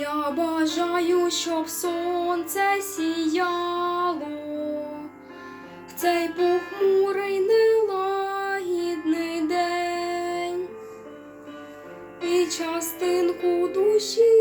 Я бажаю, щоб сонце сіяло. В цей похмурий нелагідний день. І частинку душі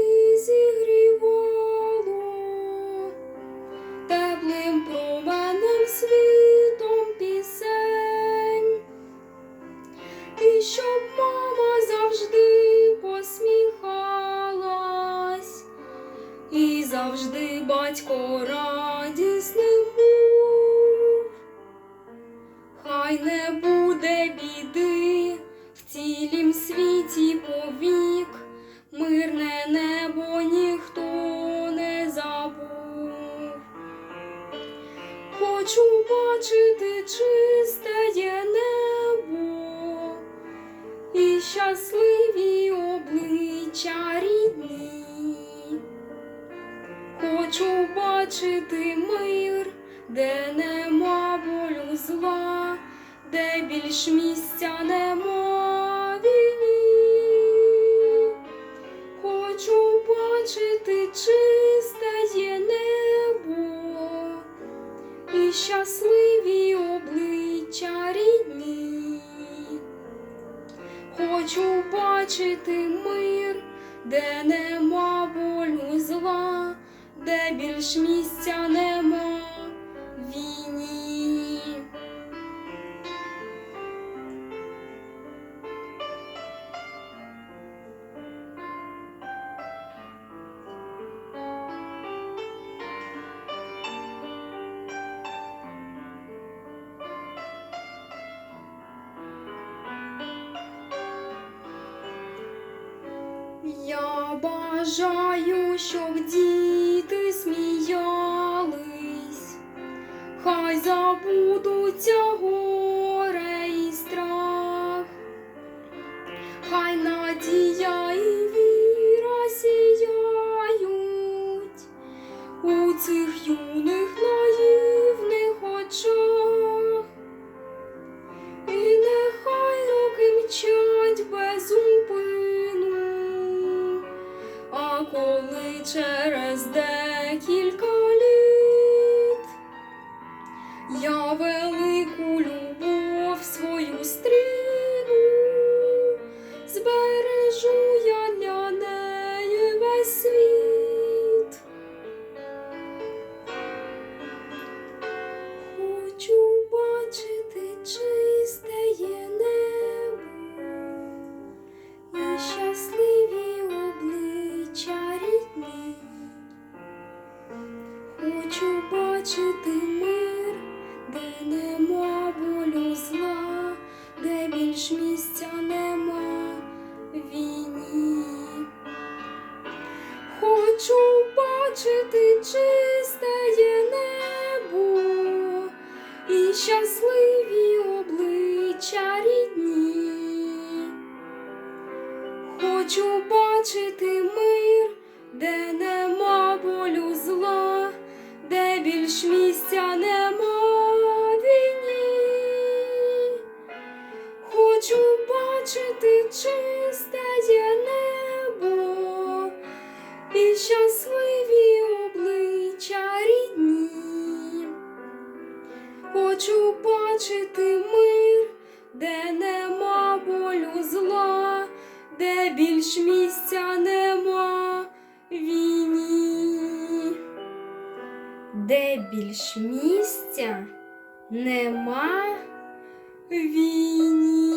батько радісним був. Хай не буде біди в цілім світі повік, мирне небо ніхто не забув. Хочу бачити чисте є небо і щасливі обличчя рідні. Хочу бачити мир, де нема болю зла, де більш місця нема війні. Хочу бачити чисте є небо і щасливі обличчя рідні. Хочу бачити мир, де нема болю зла, де більш місця нема війні. Я бажаю, щоб діти забудуться горе і страх, хай надія і віра сіяють у цих юних наївних очах. І нехай роки мчать без упину, а коли через декілька Хочу бачити мир, де нема болю зла, де більш місця нема війні. Хочу бачити чисте є небо і щасливі обличчя рідні. Хочу бачити мир, де нема де більш місця нема війні. Хочу бачити чисте є небо і щасливі обличчя рідні. Хочу бачити мир, де нема болю зла, де більш місця нема війні. Де більш місця нема війні.